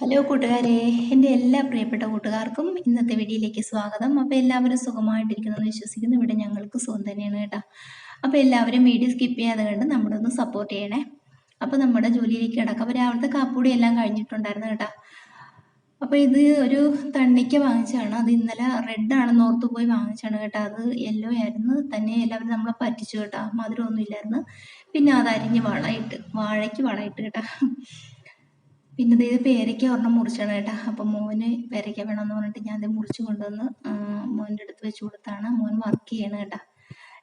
Hello കൂട്ടുകാരെ എന്റെ എല്ലാ പ്രിയപ്പെട്ട കൂട്ടുകാർക്കും ഇന്നത്തെ വീഡിയോയിലേക്ക് സ്വാഗതം. അപ്പോൾ എല്ലാവരും സുഖമായിട്ടിരിക്കുന്നു വിശ്വസിക്കുന്നു. ഇവിടെ ഞങ്ങൾക്ക് സുഖം തന്നെയാണ് കേട്ടോ. അപ്പോൾ എല്ലാവരും വീഡിയോ സ്കിപ്പ് ചെയ്യാതെ കണ്ട് നമ്മുടെ ഒന്ന് സപ്പോർട്ട് ചെയ്യണേ. അപ്പോൾ നമ്മുടെ ജോലിയിലേക്ക് കിടക്കാം. അപ്പോൾ രാവിലത്തെ കാപ്പൂടി എല്ലാം കഴിഞ്ഞിട്ടുണ്ടായിരുന്നു കേട്ടോ. അപ്പോൾ ഇത് ഒരു തണ്ണിക്ക വാങ്ങിച്ചാണ് അത് ഇന്നലെ റെഡ് ആണെന്ന് ഓർത്ത് പോയി വാങ്ങിച്ചാണ് കേട്ടോ. അത് യെല്ലോ ആയിരുന്നു. തന്നെ എല്ലാവരും നമ്മളെ പറ്റിച്ചു കേട്ടോ. മധുരമൊന്നും ഇല്ലായിരുന്നു. പിന്നെ അത് അരിഞ്ഞ് വളയിട്ട് വാഴയ്ക്ക് വളയിട്ട് കേട്ടോ. പിന്നെ ഇത് പേരയ്ക്ക ഒരെണ്ണം മുറിച്ചാണ് കേട്ടോ. അപ്പം മോന് പേരയ്ക്ക വേണമെന്ന് പറഞ്ഞിട്ട് ഞാൻ അത് മുറിച്ച് കൊണ്ടുവന്ന് മോന്റെ അടുത്ത് വെച്ച് കൊടുത്താണ്. മോൻ വർക്ക് ചെയ്യണം കേട്ടോ.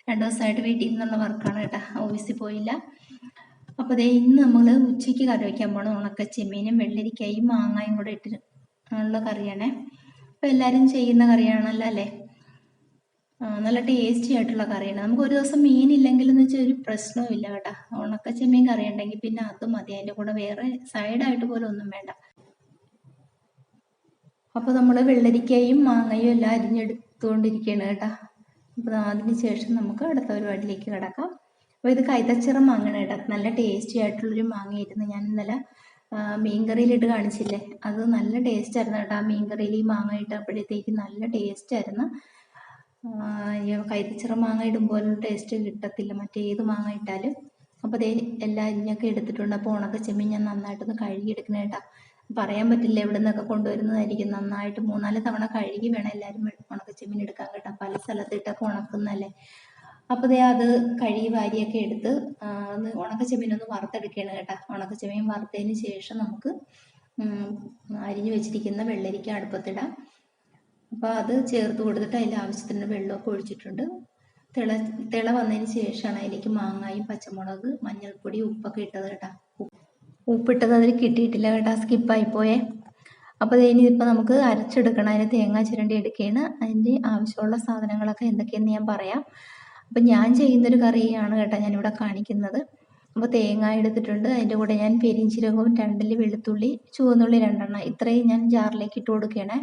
രണ്ട് ദിവസമായിട്ട് വീട്ടിൽ നിന്നുള്ള വർക്കാണ് കേട്ടോ. ഓഫീസിൽ പോയില്ല. അപ്പോൾ അതേ ഇന്ന് നമ്മൾ ഉച്ചയ്ക്ക് കറി വയ്ക്കാൻ പോകണം ഉണക്ക ചെമ്മീനും വെള്ളരിക്കായും മാങ്ങായും കൂടെ ഇട്ട് ഉള്ള കറിയാണേ. അപ്പോൾ എല്ലാവരും ചെയ്യുന്ന കറിയാണല്ലോ അല്ലേ? നല്ല ടേസ്റ്റി ആയിട്ടുള്ള കറിയാണ്. നമുക്ക് ഒരു ദിവസം മീൻ ഇല്ലെങ്കിൽ എന്ന് വെച്ചാൽ ഒരു പ്രശ്നവും ഇല്ല കേട്ടോ. ഉണക്ക ചെമ്മീൻ കറി ഉണ്ടെങ്കിൽ പിന്നെ അത് മതി. അതിന്റെ കൂടെ വേറെ സൈഡായിട്ട് പോലും ഒന്നും വേണ്ട. അപ്പോൾ നമ്മൾ വെള്ളരിക്കയും മാങ്ങയും എല്ലാം അരിഞ്ഞെടുത്തുകൊണ്ടിരിക്കുകയാണ് കേട്ടോ. അപ്പോൾ അതിന് ശേഷം നമുക്ക് അടുത്ത പരിപാടിയിലേക്ക് കിടക്കാം. അപ്പോൾ ഇത് കൈതച്ചിറ മാങ്ങയാണ് കേട്ടോ. നല്ല ടേസ്റ്റി ആയിട്ടുള്ളൊരു മാങ്ങയായിരുന്നു. ഞാൻ ഇന്നലെ മീൻകറിയിലിട്ട് കാണിച്ചില്ലേ? അത് നല്ല ടേസ്റ്റ് ആയിരുന്നു കേട്ടോ. മീൻകറിയിൽ ഈ മാങ്ങ ഇട്ടപ്പോഴത്തേക്ക് നല്ല ടേസ്റ്റ് ആയിരുന്നു. കൈതച്ചിറ മാങ്ങ ഇടുമ്പോൾ ടേസ്റ്റ് കിട്ടത്തില്ല. മറ്റേത് മാങ്ങ ഇട്ടാലും. അപ്പോൾ ദേ എല്ലാ അരിഞ്ഞൊക്കെ എടുത്തിട്ടുണ്ട്. അപ്പോൾ ഉണക്ക ചെമ്മീൻ ഞാൻ നന്നായിട്ടൊന്ന് കഴുകി എടുക്കണേ കേട്ടോ പറയാൻ പറ്റില്ല എവിടെ നിന്നൊക്കെ കൊണ്ടുവരുന്നതായിരിക്കും. നന്നായിട്ട് മൂന്നാൽ തവണ കഴുകി വേണം എല്ലാരും ഉണക്ക ചെമ്മീൻ എടുക്കാൻ കേട്ടോ. പല സ്ഥലത്തിട്ടൊക്കെ ഉണക്കുന്നല്ലേ. അപ്പോൾ ദേ അത് കഴുകി വാരിയൊക്കെ എടുത്ത് ഒന്ന് ഉണക്ക ചെമ്മീൻ ഒന്ന് വറുത്തെടുക്കുകയാണ് കേട്ടോ. ഉണക്ക ചെമ്മീൻ വറുത്തതിന് ശേഷം നമുക്ക് അരിഞ്ഞു വെച്ചിരിക്കുന്ന വെള്ളരിക്ക അടുപ്പത്തിടാം. അപ്പോൾ അത് ചേർത്ത് കൊടുത്തിട്ട് അതിന്റെ ആവശ്യത്തിന് വെള്ളമൊക്കെ ഒഴിച്ചിട്ടുണ്ട്. തിള തിള വന്നതിന് ശേഷമാണ് അതിലേക്ക് മാങ്ങായും പച്ചമുളക് മഞ്ഞൾപ്പൊടി ഉപ്പൊക്കെ ഇട്ടത് കേട്ടോ. ഉപ്പിട്ടത് അതിൽ കിട്ടിയിട്ടില്ല കേട്ടോ സ്കിപ്പായിപ്പോയേ അപ്പോൾ ഇനിയിപ്പോൾ നമുക്ക് അരച്ചെടുക്കണം. അതിന് തേങ്ങ ചിരണ്ടി എടുക്കുകയാണ് അതിന്റെ ആവശ്യമുള്ള സാധനങ്ങളൊക്കെ എന്തൊക്കെയെന്ന് ഞാൻ പറയാം. അപ്പം ഞാൻ ചെയ്യുന്നൊരു കറിയാണ് കേട്ടോ ഞാനിവിടെ കാണിക്കുന്നത്. അപ്പോൾ തേങ്ങ എടുത്തിട്ടുണ്ട്. അതിന്റെ കൂടെ ഞാൻ പെരിഞ്ചീരകവും രണ്ടല്ലി വെളുത്തുള്ളി ചുവന്നുള്ളി രണ്ടെണ്ണം ഇത്രയും ഞാൻ ജാറിലേക്ക് ഇട്ട് കൊടുക്കുകയാണേ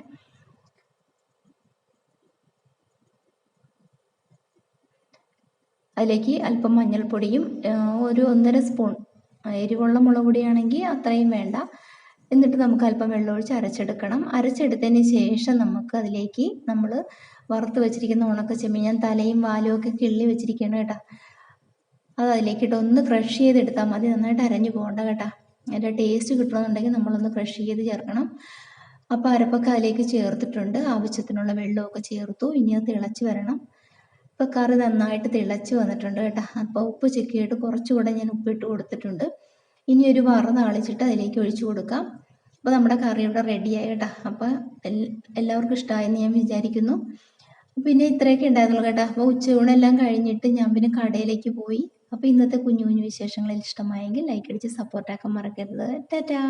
അതിലേക്ക് അല്പം മഞ്ഞൾപ്പൊടിയും ഒരു ഒന്നര സ്പൂൺ എരിവുള്ള മുളക് പൊടിയാണെങ്കിൽ അത്രയും വേണ്ട. എന്നിട്ട് നമുക്ക് അല്പം വെള്ളമൊഴിച്ച് അരച്ചെടുക്കണം. അരച്ചെടുത്തതിന് ശേഷം നമുക്ക് അതിലേക്ക് നമ്മൾ വറുത്ത് വെച്ചിരിക്കുന്ന ഉണക്ക ചെമ്മീൻ ഞാൻ തലയും വാലും ഒക്കെ കിള്ളി വെച്ചിരിക്കണം കേട്ടോ. അത് അതിലേക്കിട്ട് ഒന്ന് ക്രഷ് ചെയ്തെടുത്താൽ മതി. നന്നായിട്ട് അരഞ്ഞു പോകണ്ട കേട്ടോ. അതിന്റെ ടേസ്റ്റ് കിട്ടണമെന്നുണ്ടെങ്കിൽ നമ്മളൊന്ന് ക്രഷ് ചെയ്ത് ചേർക്കണം. അപ്പോൾ അരപ്പൊക്കെ അതിലേക്ക് ചേർത്തിട്ടുണ്ട്. ആവശ്യത്തിനുള്ള വെള്ളമൊക്കെ ചേർത്തു. ഇനി അത് തിളച്ച് വരണം. ഇപ്പോൾ കറി നന്നായിട്ട് തിളച്ച് വന്നിട്ടുണ്ട് കേട്ടോ. അപ്പോൾ ഉപ്പ് ചെക്കിയിട്ട് കുറച്ചുകൂടെ ഞാൻ ഉപ്പിട്ട് കൊടുത്തിട്ടുണ്ട്. ഇനി ഒരു വറ താളിച്ചിട്ട് അതിലേക്ക് ഒഴിച്ചു കൊടുക്കാം. അപ്പോൾ നമ്മുടെ കറി ഇവിടെ റെഡിയായി കേട്ടോ. അപ്പോൾ എല്ലാവർക്കും ഇഷ്ടമായെന്ന് ഞാൻ വിചാരിക്കുന്നു. പിന്നെ ഇത്രയൊക്കെ ഉണ്ടായിരുന്നുള്ളൂ കേട്ടോ. അപ്പോൾ ഉച്ചയൂണെല്ലാം കഴിഞ്ഞിട്ട് ഞാൻ പിന്നെ കടയിലേക്ക് പോയി. അപ്പോൾ ഇന്നത്തെ കുഞ്ഞു കുഞ്ഞു വിശേഷങ്ങളിൽ ഇഷ്ടമായെങ്കിൽ ലൈക്ക് അടിച്ച് സപ്പോർട്ടാക്കാൻ മറക്കരുത്. ടാറ്റാ.